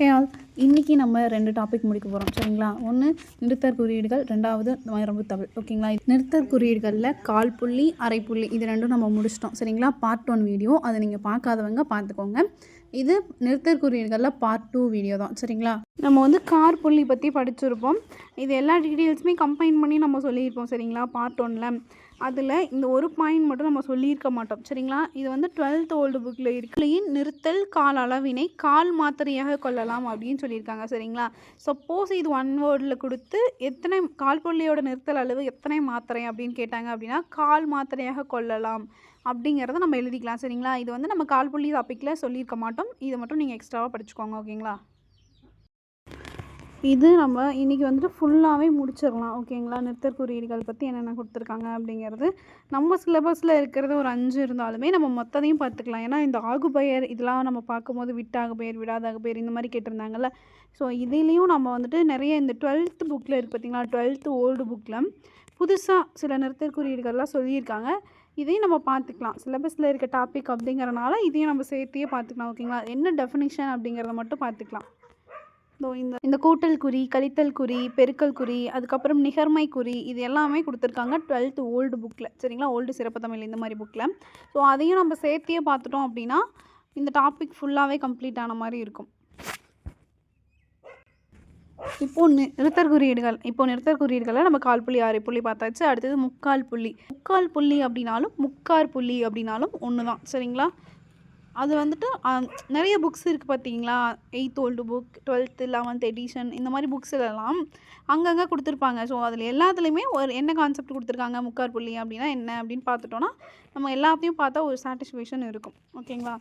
Hey all இன்றைக்கி நம்ம ரெண்டு டாபிக் முடிக்க போகிறோம் சரிங்களா? ஒன்று நிறுத்தற் குறியீடுகள். ரெண்டாவது மரபு தமிழ் ஓகேங்களா? நிறுத்தற் குறியீடுகளில் கால் புள்ளி அரை புள்ளி இது ரெண்டும் நம்ம முடிச்சிட்டோம். சரிங்களா? பார்ட் ஒன் வீடியோ அதை நீங்கள் பார்க்காதவங்க பார்த்துக்கோங்க. இது நிறுத்தற் குறியீடுகளில் பார்ட் டூ வீடியோ தான். சரிங்களா? நம்ம வந்து கார் புள்ளி பற்றி படிச்சிருப்போம். இது எல்லா டீட்டெயில்ஸுமே கம்பைன் பண்ணி நம்ம சொல்லியிருப்போம். சரிங்களா? பார்ட் ஒன்னில் அதில் இந்த ஒரு பாயிண்ட் மட்டும் நம்ம சொல்லியிருக்க மாட்டோம். சரிங்களா? இது வந்து டுவெல்த் ஓல்டு புக்கில் இருக்குலையும் நிறுத்தல் கால் அளவினை கால் மாத்திரையாக கொள்ளலாம் அப்படின்னு சொல்லியிருக்காங்க. சரிங்களா? சப்போஸ் இது ஒன் வேர்டில் கொடுத்து எத்தனை கால் புள்ளியோட நிறுத்தல் அளவு எத்தனை மாத்திரை அப்படின்னு கேட்டாங்க அப்படின்னா கால் மாத்திரையாக கொள்ளலாம் அப்படிங்கிறத நம்ம எழுதிக்கலாம். சரிங்களா? இது வந்து நம்ம கால் புள்ளி டாப்பிக்கில் சொல்லியிருக்க மாட்டோம். இதை மட்டும் நீங்கள் எக்ஸ்ட்ராவாக படிச்சுக்கோங்க ஓகேங்களா இது நம்ம இன்றைக்கி வந்துட்டு ஃபுல்லாகவே முடிச்சிடலாம். ஓகேங்களா? நிறுத்தற் குறியீடுகள் பற்றி என்னென்ன கொடுத்துருக்காங்க அப்படிங்கிறது. நம்ம சிலபஸில் இருக்கிறது ஒரு அஞ்சு இருந்தாலுமே நம்ம மொத்தத்தையும் பார்த்துக்கலாம். ஏன்னா இந்த ஆகுபெயர் இதெல்லாம் நம்ம பார்க்கும்போது விட்டாகு பெயர் விடாதாக பெயர் இந்த மாதிரி கேட்டிருந்தாங்கல்ல. ஸோ இதுலேயும் நம்ம வந்துட்டு நிறைய இந்த டுவெல்த் புக்கில் இருக்குது பார்த்தீங்களா? டுவெல்த்து ஓல்டு புக்கில் புதுசாக சில நிறுத்தற் குறியீடுகள்லாம் சொல்லியிருக்காங்க. இதையும் நம்ம பார்த்துக்கலாம். சிலபஸில் இருக்க டாபிக் அப்படிங்கிறனால இதையும் நம்ம சேர்த்தியே பார்த்துக்கலாம். ஓகேங்களா? என்ன டெஃபினிஷன் அப்படிங்கிறத மட்டும் பார்த்துக்கலாம். இந்த இந்த கூட்டல் குறி கழித்தல் குறி பெருக்கல் குறி அதுக்கப்புறம் நிகர்மை குறி இது எல்லாமே கொடுத்துருக்காங்க டுவெல்த்து ஓல்டு புக்கில் சரிங்களா? ஓல்டு சிறப்பு தமிழ் இந்த மாதிரி புக்கில் ஸோ அதையும் நம்ம சேர்த்தியே பார்த்துட்டோம் அப்படின்னா இந்த டாபிக் ஃபுல்லாகவே கம்ப்ளீட் ஆன மாதிரி இருக்கும். இப்போ நி- நிறுத்தற் குறியீடுகள். இப்போ நிறுத்தற் குறியீடுகளை நம்ம கால் புள்ளி ஆறு புள்ளி பார்த்தாச்சு. அடுத்தது முக்கால் புள்ளி. முக்கால் புள்ளி அப்படின்னாலும் முக்கார் புள்ளி அப்படின்னாலும் ஒன்று தான் சரிங்களா? அது வந்துட்டு நிறைய புக்ஸ் இருக்குது பார்த்தீங்களா eighth old book twelfth eleventh edition இந்த மாதிரி புக்ஸ்லலாம் அங்கங்கே கொடுத்துருப்பாங்க. ஸோ அதில் எல்லாத்துலேயுமே ஒரு என்ன கான்செப்ட் கொடுத்துருக்காங்க? முக்கார் புள்ளி அப்படின்னா என்ன அப்படின்னு பார்த்துட்டோன்னா நம்ம எல்லாத்தையும் பார்த்தா ஒரு சாட்டிஸ்ஃபேக்ஷன் இருக்கும். ஓகேங்களா?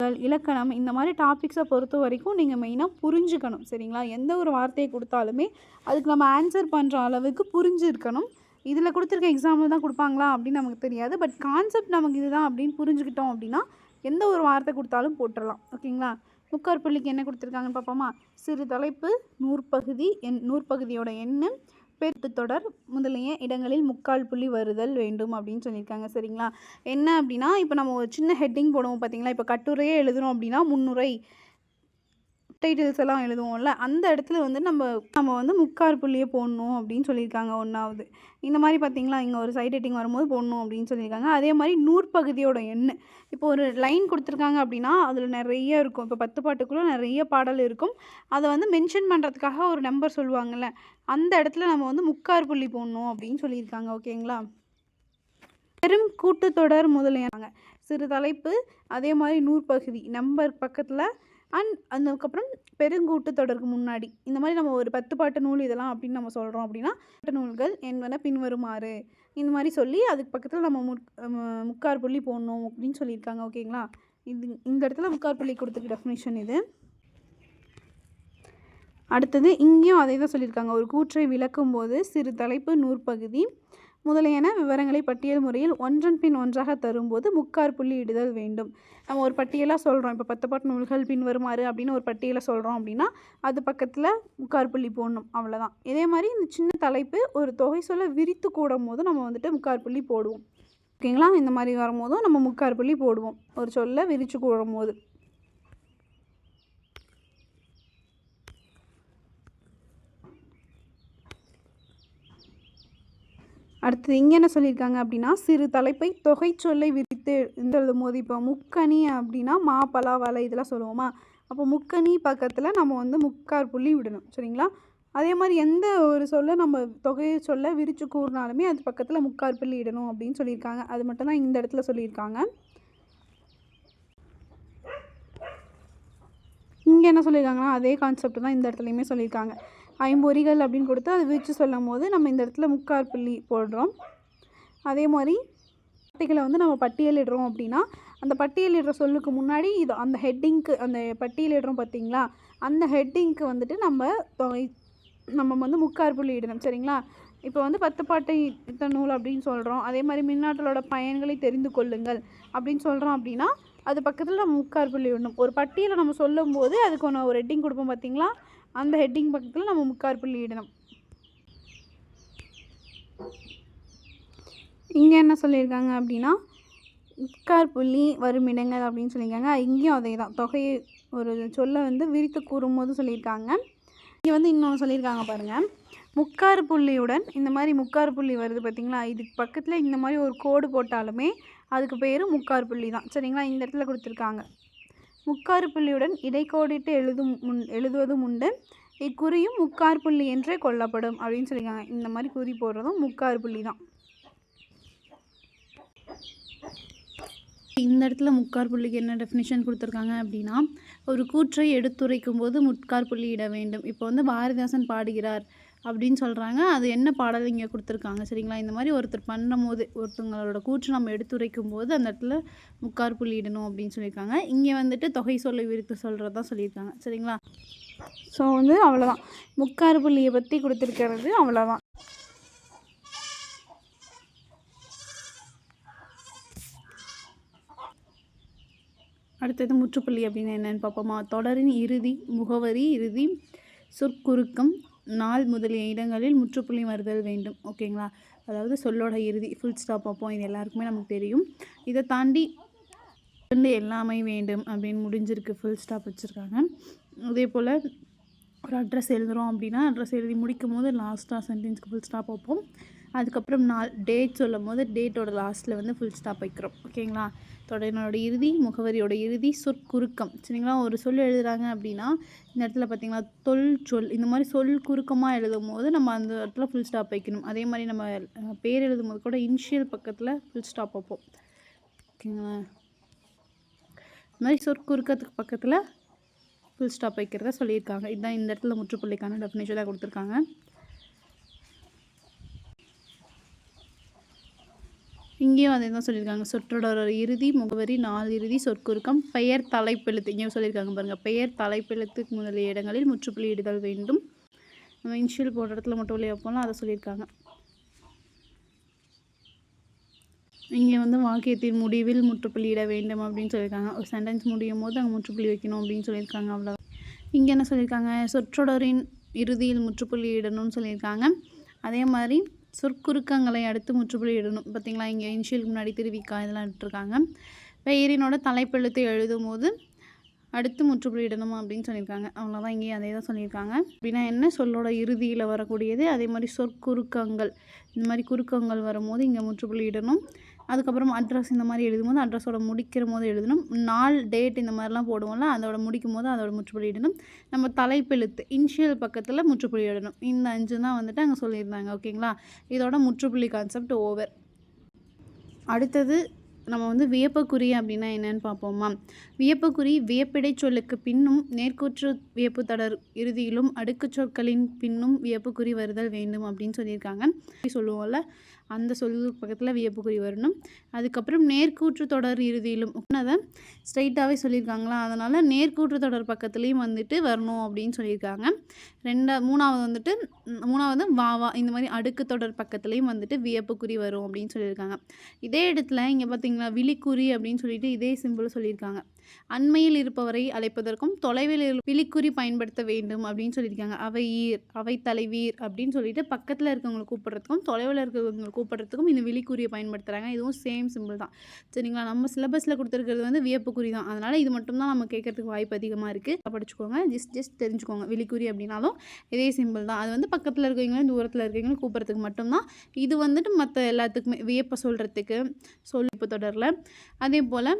இலக்கணம், இலக்கணம் இந்த மாதிரி டாபிக்ஸை பொறுத்த வரைக்கும் நீங்கள் மெயினாக புரிஞ்சுக்கணும். சரிங்களா? எந்த ஒரு வார்த்தையை கொடுத்தாலுமே அதுக்கு நம்ம ஆன்சர் பண்ணுற அளவுக்கு புரிஞ்சுருக்கணும். இதில் கொடுத்துருக்க எக்ஸாம்பிள் தான் கொடுப்பாங்களா அப்படின்னு நமக்கு தெரியாது. பட் கான்செப்ட் நமக்கு இதுதான் அப்படின்னு புரிஞ்சுக்கிட்டோம் அப்படின்னா எந்த ஒரு வார்த்தை கொடுத்தாலும் போட்டுடலாம் ஓகேங்களா? முக்கார் புள்ளிக்கு என்ன கொடுத்துருக்காங்கன்னு பார்ப்போமா? சிறு தலைப்பு நூற்பகுதி எண் நூற்பகுதியோட எண்ணு பெருத்து தொடர் முதலிய இடங்களில் முக்கால் புள்ளி வருதல் வேண்டும் அப்படின்னு சொல்லியிருக்காங்க. சரிங்களா? என்ன அப்படின்னா இப்போ நம்ம ஒரு சின்ன ஹெட்டிங் போடுவோம் பார்த்தீங்களா இப்போ கட்டுரையே எழுதுகிறோம் அப்படின்னா முன்னுரை டைட்டில்ஸ் எல்லாம் எழுதுவோம்ல அந்த இடத்துல வந்து நம்ம நம்ம வந்து முக்கார் புள்ளியே போடணும் அப்படின்னு சொல்லியிருக்காங்க ஒன்றாவது இந்த மாதிரி பார்த்தீங்களா இங்கே ஒரு சைட் ஹெட்டிங் வரும்போது போடணும் அப்படின்னு சொல்லியிருக்காங்க. அதே மாதிரி நூற்பகுதியோட எண் இப்போ ஒரு லைன் கொடுத்துருக்காங்க அப்படின்னா அதில் நிறைய இருக்கும். இப்போ பத்து பாட்டுக்குள்ளே நிறைய பாடல் இருக்கும். அதை வந்து மென்ஷன் பண்ணுறதுக்காக ஒரு நம்பர் சொல்லுவாங்கள்ல அந்த இடத்துல நம்ம வந்து முக்கார் புள்ளி போடணும் அப்படின்னு சொல்லியிருக்காங்க ஓகேங்களா? பெரும் கூட்டுத்தொடர் முதலியாங்க சிறு தலைப்பு அதே மாதிரி நூற்பகுதி. நம்பர் பக்கத்தில் அண்ட் அதுக்கப்புறம் பெருங்கூட்டு தொடருக்கு முன்னாடி. இந்த மாதிரி நம்ம ஒரு பத்து பாட்டு நூல் இதெல்லாம் அப்படின்னு நம்ம சொல்கிறோம் அப்படின்னா பாட்டு நூல்கள் என்பன பின்வருமாறு. இந்த மாதிரி சொல்லி அதுக்கு பக்கத்தில் நம்ம முக் முக்கார் புள்ளி போடணும் அப்படின்னு சொல்லியிருக்காங்க ஓகேங்களா? இது இந்த இடத்துல முக்கார் புள்ளி கொடுத்துருக்க டெஃபினேஷன் இது. அடுத்தது இங்கேயும் அதே தான் சொல்லியிருக்காங்க. ஒரு கூற்றை விளக்கும்போது சிறு தலைப்பு நூற்பகுதி. முதலியன விவரங்களை பட்டியல் முறையில் ஒன்றன் பின் ஒன்றாக தரும்போது முக்கார் புள்ளி இடுதல் வேண்டும். நம்ம ஒரு பட்டியலாக சொல்கிறோம் இப்போ பத்து பாட்டு நூல்கள் பின்வருமாறு அப்படின்னு ஒரு பட்டியலை சொல்கிறோம் அப்படின்னா அது பக்கத்தில் முக்கார் புள்ளி போடணும். அவ்வளோதான் இதே மாதிரி இந்த சின்ன தலைப்பு ஒரு தொகை சொல்ல விரித்து கூடும் போது நம்ம வந்துட்டு முக்கார் புள்ளி போடுவோம். ஓகேங்களா? இந்த மாதிரி வரும்போதும் நம்ம முக்கார் புள்ளி போடுவோம். ஒரு சொல்ல விரித்து கூடும் போது அடுத்தது இங்கே என்ன சொல்லியிருக்காங்க அப்படின்னா சிறு தலைப்பை தொகை சொல்லை விரித்து எழுதும் போது இப்போ முக்கணி அப்படின்னா மா பலா வலை இதெல்லாம் சொல்லுவோமா? அப்போ முக்கணி பக்கத்தில் நம்ம வந்து முக்கார் புள்ளி விடணும் சரிங்களா? அதே மாதிரி எந்த ஒரு சொல்ல நம்ம தொகையை சொல்ல விரித்து கூறினாலுமே அது பக்கத்தில் முக்கார் புள்ளி இடணும் அப்படின்னு சொல்லியிருக்காங்க. அது மட்டும்தான் இந்த இடத்துல சொல்லியிருக்காங்க. இங்கே என்ன சொல்லியிருக்காங்கன்னா அதே கான்செப்ட் தான் இந்த இடத்துலையுமே சொல்லியிருக்காங்க. ஐம்பொறிகள் அப்படின்னு கொடுத்து அது விரித்து சொல்லும் போது நம்ம இந்த இடத்துல முக்கால் புள்ளி போடுறோம். அதே மாதிரி வார்த்தைகளை வந்து நம்ம பட்டியலிடுறோம் அப்படின்னா அந்த பட்டியலிடுற சொல்லுக்கு முன்னாடி இது அந்த ஹெட்டிங்க்கு அந்த பட்டியலிடுறோம் பார்த்தீங்களா? அந்த ஹெட்டிங்க்கு வந்துட்டு நம்ம நம்ம வந்து முக்கார் புள்ளி இடணும் சரிங்களா? இப்போ வந்து பத்து பாட்டை இத்தனை நூல் அப்படின்னு சொல்கிறோம் அதே மாதிரி மின்னாற்றலோட பயன்களை தெரிந்து கொள்ளுங்கள் அப்படின்னு சொல்கிறோம் அப்படின்னா அது பக்கத்தில் நம்ம முக்கார் புள்ளி விடணும். ஒரு பட்டியலை நம்ம சொல்லும்போது அதுக்கு ஒன்று ஒரு ஹெட்டிங் கொடுப்போம் பார்த்தீங்களா? அந்த ஹெட்டிங் பக்கத்தில் நம்ம முக்கார் புள்ளி இடணும். இங்கே என்ன சொல்லியிருக்காங்க அப்படின்னா முக்கார் புள்ளி வரும் இடங்கள் அப்படின்னு சொல்லியிருக்காங்க. இங்கேயும் அதே தான் தொகையை ஒரு சொல்லை வந்து விரித்து கூறும்போது சொல்லியிருக்காங்க. இங்கே வந்து இன்னொன்று சொல்லியிருக்காங்க பாருங்கள் முக்காறு புள்ளியுடன் இந்த மாதிரி முக்காறு புள்ளி வருது பார்த்தீங்களா இதுக்கு பக்கத்தில் இந்த மாதிரி ஒரு கோடு போட்டாலுமே அதுக்கு பேர் முக்காறு புள்ளி தான் சரிங்களா? இந்த இடத்துல கொடுத்துருக்காங்க. முக்காறு புள்ளியுடன் இடைக்கோடிட்டு எழுதும் முன் எழுதுவதும் உண்டு. இக்குறியும் முக்கார் புள்ளி என்றே கொல்லப்படும் அப்படின்னு சொல்லியிருக்காங்க. இந்த மாதிரி குறி போடுறதும் முக்கார் புள்ளி தான். இந்த இடத்துல முக்கார் புள்ளிக்கு என்ன டெஃபினிஷன் கொடுத்துருக்காங்க அப்படின்னா ஒரு கூற்றை எடுத்துரைக்கும் போது முட்கார் புள்ளி இட வேண்டும். இப்போ வந்து பாரதிதாசன் பாடுகிறார். அப்படின்னு சொல்கிறாங்க அது என்ன பாடல் இங்கே கொடுத்துருக்காங்க சரிங்களா? இந்த மாதிரி ஒருத்தர் பண்ணும்போது ஒருத்தவங்களோட கூற்று நம்ம எடுத்துரைக்கும் போது அந்த இடத்துல முக்கார் புள்ளி இடணும் அப்படின்னு சொல்லியிருக்காங்க. இங்கே வந்துட்டு தொகை சொல்லை விரித்து சொல்கிறது தான் சொல்லியிருக்காங்க சரிங்களா? ஸோ வந்து அவ்வளோதான் முக்கார் புள்ளியை பற்றி கொடுத்துருக்கிறது அவ்வளோதான் அடுத்தது முற்றுப்புள்ளி அப்படின்னு என்னென்னு பார்ப்போமா? தொடரின் இறுதி முகவரி இறுதி சொற்குறுக்கம் நாள் முதலிய இடங்களில் முற்றுப்புள்ளி வருதல் வேண்டும். ஓகேங்களா? அதாவது சொல்லோட இறுதி ஃபுல் ஸ்டாப் வைப்போம் இது எல்லாருக்குமே நமக்கு தெரியும். இதை தாண்டி வந்து எல்லாமே வேண்டும் அப்படின்னு முடிஞ்சிருக்கு ஃபுல் ஸ்டாப் வச்சுருக்காங்க. அதே போல் ஒரு அட்ரஸ் எழுதுகிறோம் அப்படின்னா அட்ரஸ் எழுதி முடிக்கும் போது லாஸ்ட்டாக சென்டென்ஸ்க்கு ஃபுல் ஸ்டாப் வைப்போம். அதுக்கப்புறம் நாள் டேட் சொல்லும் போது டேட்டோட லாஸ்ட்டில் வந்து ஃபுல் ஸ்டாப் வைக்கிறோம். ஓகேங்களா தொடரினோட இறுதி முகவரியோட இறுதி சொற்குறுக்கம். சரிங்களா? ஒரு சொல் எழுதுகிறாங்க அப்படின்னா இந்த இடத்துல பார்த்தீங்கன்னா தொல் சொல். இந்த மாதிரி சொல் குறுக்கமாக எழுதும் போது நம்ம அந்த இடத்துல ஃபுல் ஸ்டாப் வைக்கணும். அதே மாதிரி நம்ம பேர் எழுதும் போது கூட இனிஷியல் பக்கத்தில் ஃபுல் ஸ்டாப் வைப்போம். ஓகேங்களா இந்த மாதிரி சொற்குறுக்கத்துக்கு பக்கத்தில் ஃபுல் ஸ்டாப் வைக்கிறத சொல்லியிருக்காங்க. இதுதான் இந்த இடத்துல முற்றுப்புள்ளிக்கான டெஃபினேஷனாக கொடுத்துருக்காங்க. இங்கேயும் அதே தான் சொல்லியிருக்காங்க? சொற்றொடர் இறுதி முகவரி நாள் இறுதி சொற்குறுக்கம் பெயர் தலைப்பெழுத்து இங்கே சொல்லியிருக்காங்க பாருங்கள் பெயர் தலைப்பெழுத்து முதலிய இடங்களில் முற்றுப்புள்ளி இடுதல் வேண்டும். நம்ம இன்ஷியல் போடுற இடத்துல மட்டும் இல்லையா போகலாம் அதை சொல்லியிருக்காங்க. இங்கே வந்து வாக்கியத்தின் முடிவில் முற்றுப்புள்ளி இட வேண்டும் அப்படின்னு சொல்லியிருக்காங்க. ஒரு சென்டென்ஸ் முடியும் போது அங்கே முற்றுப்புள்ளி வைக்கணும் அப்படின்னு சொல்லியிருக்காங்க அவ்வளோ இங்கே என்ன சொல்லியிருக்காங்க? சொற்றொடரின் இறுதியில் முற்றுப்புள்ளி இடணும்னு சொல்லியிருக்காங்க. அதே மாதிரி சொற்குறுக்கங்களை அடுத்து முற்றுப்புள்ளி இடணும். பார்த்தீங்களா? இங்கே இனிஷியலுக்கு முன்னாடி திருவிக்கா இதெல்லாம் விட்டுருக்காங்க பெயரினோட தலைப்பெழுத்தை எழுதும் போது அடுத்து முற்றுப்புள்ளிடணுமா அப்படின்னு சொல்லியிருக்காங்க. அவ்வளோதான் இங்கேயும் அதே தான் சொல்லியிருக்காங்க. அப்படின்னா என்ன? சொல்லோட இறுதியில் வரக்கூடியது அதே மாதிரி சொற்குறுக்கங்கள். இந்த மாதிரி குறுக்கங்கள் வரும்போது இங்கே முற்றுப்புள்ளி இடணும். அதுக்கப்புறம் அட்ரஸ் இந்த மாதிரி எழுதும்போது அட்ரஸோட முடிக்கிற போது எழுதணும். நாள் டேட் இந்த மாதிரிலாம் போடுவோம்ல அதோட முடிக்கும் போது அதோட முற்றுப்புள்ளிடணும் நம்ம தலைப்பெழுத்து இன்ஷியல் பக்கத்தில் முற்றுப்புள்ளி இடணும். இந்த அஞ்சு தான் வந்துட்டு அங்கே சொல்லியிருந்தாங்க ஓகேங்களா? இதோட முற்றுப்புள்ளி கான்செப்ட் ஓவர் அடுத்தது நம்ம வந்து வியப்பக்குறி அப்படின்னா என்னன்னு பார்ப்போமா? வியப்புக்குறி வியப்பிடை சொல்லுக்கு பின்னும் நேர்கூற்று வியப்பு தொடர் இறுதியிலும் அடுக்குச் சொற்களின் பின்னும் வியப்புக்குறி வருதல் வேண்டும் அப்படின்னு சொல்லியிருக்காங்க. சொல்லுவோம்ல அந்த சொல்லுக்கு பக்கத்தில் வியப்புக்குறி வரணும். அதுக்கப்புறம் நேர்கூற்று தொடர் இறுதியிலும் அதை ஸ்ட்ரைட்டாகவே சொல்லியிருக்காங்களா? அதனால் நேர்கூற்று தொடர் பக்கத்துலேயும் வந்துட்டு வரணும் அப்படின்னு சொல்லியிருக்காங்க. ரெண்டா மூணாவது வந்துட்டு மூணாவது வாவா இந்த மாதிரி அடுக்கு தொடர் பக்கத்துலேயும் வந்துட்டு வியப்புக்குறி வரும் அப்படின்னு சொல்லியிருக்காங்க. இதே இடத்துல இங்கே பார்த்தீங்களா விழிக்குறி அப்படின்னு சொல்லிட்டு இதே சிம்பிள் சொல்லியிருக்காங்க. அண்மையில் இருப்பவரை அழைப்பதற்கும் தொலைவில் விழிக்குறி பயன்படுத்த வேண்டும் அப்படின்னு சொல்லியிருக்காங்க. அவையீர் அவை தலைவீர் அப்படின்னு சொல்லிட்டு பக்கத்தில் இருக்கவங்களை கூப்பிட்றதுக்கும் தொலைவில் இருக்கிறவங்களை கூப்பிட்றதுக்கும் இந்த விழிக்குறியை பயன்படுத்துகிறாங்க இதுவும் சேம் சிம்பிள் தான். சரிங்களா? நம்ம சிலபஸில் கொடுத்துருக்கிறது வந்து வியப்புக்குறி தான். அதனால் இது மட்டும் தான் நம்ம கேட்கறதுக்கு வாய்ப்பு அதிகமாக இருக்குது படிச்சுக்கோங்க. ஜஸ்ட் ஜஸ்ட் தெரிஞ்சுக்கோங்க. விழிக்குறி அப்படின்னாலும் இதே சிம்பிள் தான். அது வந்து பக்கத்தில் இருக்கவங்களும் தூரத்தில் இருக்கவங்களும் கூப்பிட்றதுக்கு மட்டும்தான் இது வந்துட்டு மற்ற எல்லாத்துக்குமே வியப்பை சொல்கிறதுக்கு சொல்லிப்பு தொடரில். அதே போல்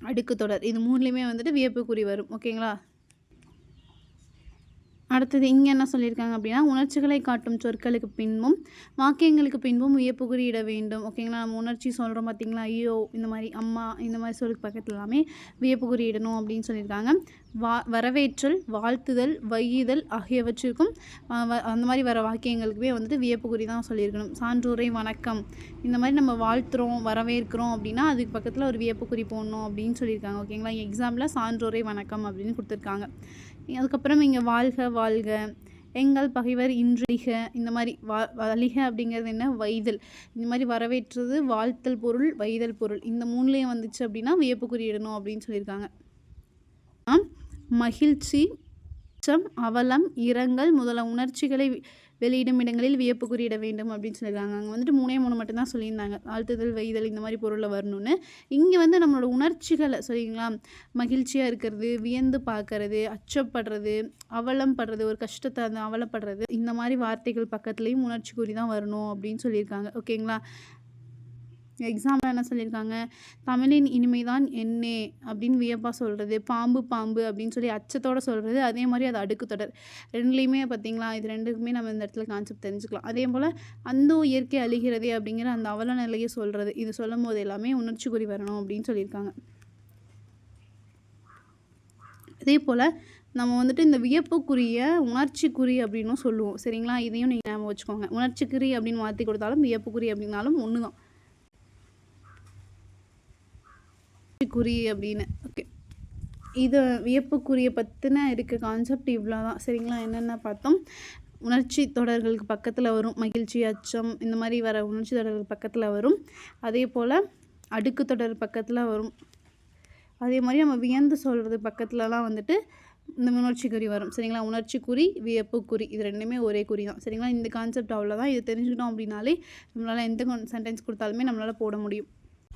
அடுக்கு தொடர். இது மூணுலேயுமே வந்துட்டு வியப்புக்குறி வரும். ஓகேங்களா? அடுத்தது இங்கே என்ன சொல்லியிருக்காங்க அப்படின்னா உணர்ச்சிகளை காட்டும் சொற்களுக்கு பின்பும் வாக்கியங்களுக்கு பின்பும் வியப்புக்குறி இட வேண்டும். ஓகேங்களா? நம்ம உணர்ச்சி சொல்கிறோம் பார்த்தீங்களா ஐயோ இந்த மாதிரி அம்மா இந்த மாதிரி சொல்லுக்கு பக்கத்தில் எல்லாமே வியப்புக்குறி இடணும் அப்படின்னு சொல்லியிருக்காங்க. வா வரவேற்றல் வாழ்த்துதல் வையுதல் ஆகியவற்றிற்கும் வ- அந்த மாதிரி வர வாக்கியங்களுக்குமே வந்துட்டு வியப்புக்குறி தான் சொல்லியிருக்கணும். சான்றோரை வணக்கம். இந்த மாதிரி நம்ம வாழ்த்துறோம் வரவேற்கிறோம் அப்படின்னா அதுக்கு பக்கத்தில் ஒரு வியப்புக்குறி போடணும் அப்படின்னு சொல்லியிருக்காங்க. ஓகேங்களா எக்ஸாம்பிளில் சான்றோரை வணக்கம் அப்படின்னு கொடுத்துருக்காங்க. அதுக்கப்புறம் இங்கே வாழ்க வாழ்க. எங்கள் பகைவர் இன்றிக. இந்த மாதிரி வா வலிக அப்படிங்கிறது என்ன? வைதல். இந்த மாதிரி வரவேற்றது வாழ்த்தல் பொருள் வைதல் பொருள். இந்த மூணுலேயும் வந்துச்சு அப்படின்னா வியப்புக்குறி இடணும் அப்படின்னு சொல்லியிருக்காங்க. மகிழ்ச்சி அச்சம் அவலம் இரங்கல் முதல உணர்ச்சிகளை வெளியிடும் இடங்களில் வியப்பு குறியிட வேண்டும் அப்படின்னு சொல்லியிருக்காங்க. அங்கே வந்துட்டு மூணே மூணு மட்டும்தான் சொல்லியிருந்தாங்க. ஆழ்த்துதல் வைதல் இந்த மாதிரி பொருளில் வரணும்னு. இங்கே வந்து நம்மளோட உணர்ச்சிகளை சரிங்களா மகிழ்ச்சியாக இருக்கிறது வியந்து பார்க்கறது அச்சப்படுறது அவலம் படுறது ஒரு கஷ்டத்தை அந்த அவலப்படுறது இந்த மாதிரி வார்த்தைகள் பக்கத்துலேயும் உணர்ச்சி குறி தான் வரணும் அப்படின்னு சொல்லியிருக்காங்க. ஓகேங்களா? எக்ஸாம்பிள் என்ன சொல்லியிருக்காங்க தமிழின் இனிமைதான் என்னே அப்படின்னு வியப்பாக சொல்கிறது பாம்பு பாம்பு அப்படின்னு சொல்லி அச்சத்தோட சொல்கிறது அதே மாதிரி அது அடுக்கு தொடர். ரெண்டுலேயுமே பார்த்தீங்களா இது ரெண்டுக்குமே நம்ம இந்த இடத்துல கான்செப்ட் தெரிஞ்சுக்கலாம். அதே போல் அந்த இயற்கை அழிகிறதே அப்படிங்கிற அந்த அவல நிலையை சொல்கிறது இது சொல்லும் போது எல்லாமே உணர்ச்சி குறி வரணும் அப்படின்னு சொல்லியிருக்காங்க. அதே போல் நம்ம வந்துட்டு இந்த வியப்புக்குரிய உணர்ச்சிக்குறி அப்படின்னும் சொல்லுவோம். சரிங்களா? இதையும் நீங்கள் ஞாபகம் வச்சுக்கோங்க. உணர்ச்சிக்குறி அப்படின்னு மாற்றி கொடுத்தாலும் வியப்புக்குறி அப்படின்னாலும் ஒன்று தான் குறி அப்படின்னு. ஓகே. இது வியப்புக்குரிய பற்றின இருக்க கான்செப்ட் இவ்வளோ தான் சரிங்களா? என்னென்ன பார்த்தோம்? உணர்ச்சி தொடர்களுக்கு பக்கத்தில் வரும். மகிழ்ச்சி அச்சம் இந்த மாதிரி வர உணர்ச்சி தொடர்கள் பக்கத்தில் வரும். அதே போல் அடுக்கு தொடர் பக்கத்தில் வரும். அதே மாதிரி நம்ம வியந்து சொல்கிறது பக்கத்துலலாம் வந்துட்டு இந்த உணர்ச்சி குறி வரும். சரிங்களா? உணர்ச்சி குறி வியப்பு குறி இது ரெண்டுமே ஒரே குறி தான் சரிங்களா? இந்த கான்செப்ட் அவ்வளோதான் இது தெரிஞ்சுக்கிட்டோம் அப்படின்னாலே நம்மளால் எந்த சென்டென்ஸ் கொடுத்தாலுமே நம்மளால் போட முடியும்.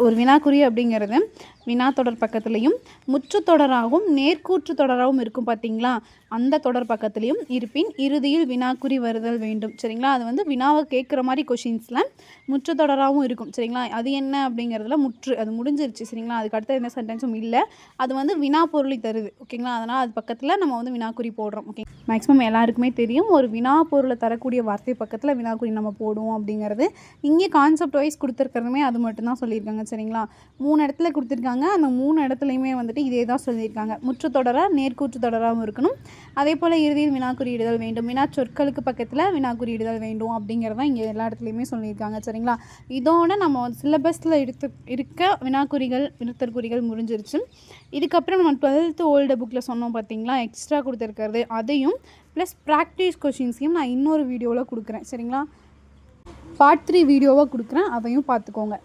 ஒரு வினாக்குறி அப்படிங்கிறது வினா தொடர் பக்கத்துலேயும் முற்று தொடராகவும் நேர்கூற்று தொடராகவும் இருக்கும் பார்த்தீங்களா அந்த தொடர் பக்கத்துலேயும் இருப்பின் இறுதியில் வினாக்குறி வருதல் வேண்டும். சரிங்களா? அது வந்து வினாவை கேட்குற மாதிரி கொஷின்ஸில் முற்று தொடராகவும் இருக்கும். சரிங்களா? அது என்ன அப்படிங்கிறதுல முற்று அது முடிஞ்சிருச்சு. சரிங்களா? அதுக்கு அடுத்த எந்த சென்டென்ஸும் இல்லை. அது வந்து வினா பொருளை தருது. ஓகேங்களா? அதனால் அது பக்கத்தில் நம்ம வந்து வினாக்குறி போடுறோம். ஓகே. மேக்ஸிமம் எல்லாருக்குமே தெரியும் ஒரு வினா பொருளை தரக்கூடிய வார்த்தை பக்கத்தில் வினாக்குறி நம்ம போடுவோம் அப்படிங்கிறது. இங்கே கான்செப்ட் வைஸ் கொடுத்துருக்கிறதுமே அது மட்டும்தான் சொல்லியிருக்காங்க. சரிங்களா? மூணு இடத்துல கொடுத்துருக்காங்க. அந்த மூணு இடத்துலையுமே வந்துட்டு இதே தான் சொல்லியிருக்காங்க. முற்று தொடராக நேர்கூற்று தொடராகவும் இருக்கணும். அதே போல் இறுதியில் வினாக்குறியிடுதல் வேண்டும். வினா சொற்களுக்கு பக்கத்தில் வினாக்குறியிடுதல் வேண்டும் அப்படிங்கிறதான் இங்கே எல்லா இடத்துலையுமே சொல்லியிருக்காங்க. சரிங்களா? இதோட நம்ம சிலபஸில் எடுத்து இருக்க வினாக்குறிகள் விருத்தற்குறிகள் முடிஞ்சிருச்சு. இதுக்கப்புறம் நம்ம டுவெல்த்து ஓல்டு புக்கில் சொன்னோம் பார்த்தீங்களா எக்ஸ்ட்ரா கொடுத்துருக்கிறது. அதையும் ப்ளஸ் ப்ராக்டிஸ் கொஷின்ஸையும் நான் இன்னொரு வீடியோவில் கொடுக்குறேன். சரிங்களா? பார்ட் த்ரீ வீடியோவாக கொடுக்குறேன். அதையும் பார்த்துக்கோங்க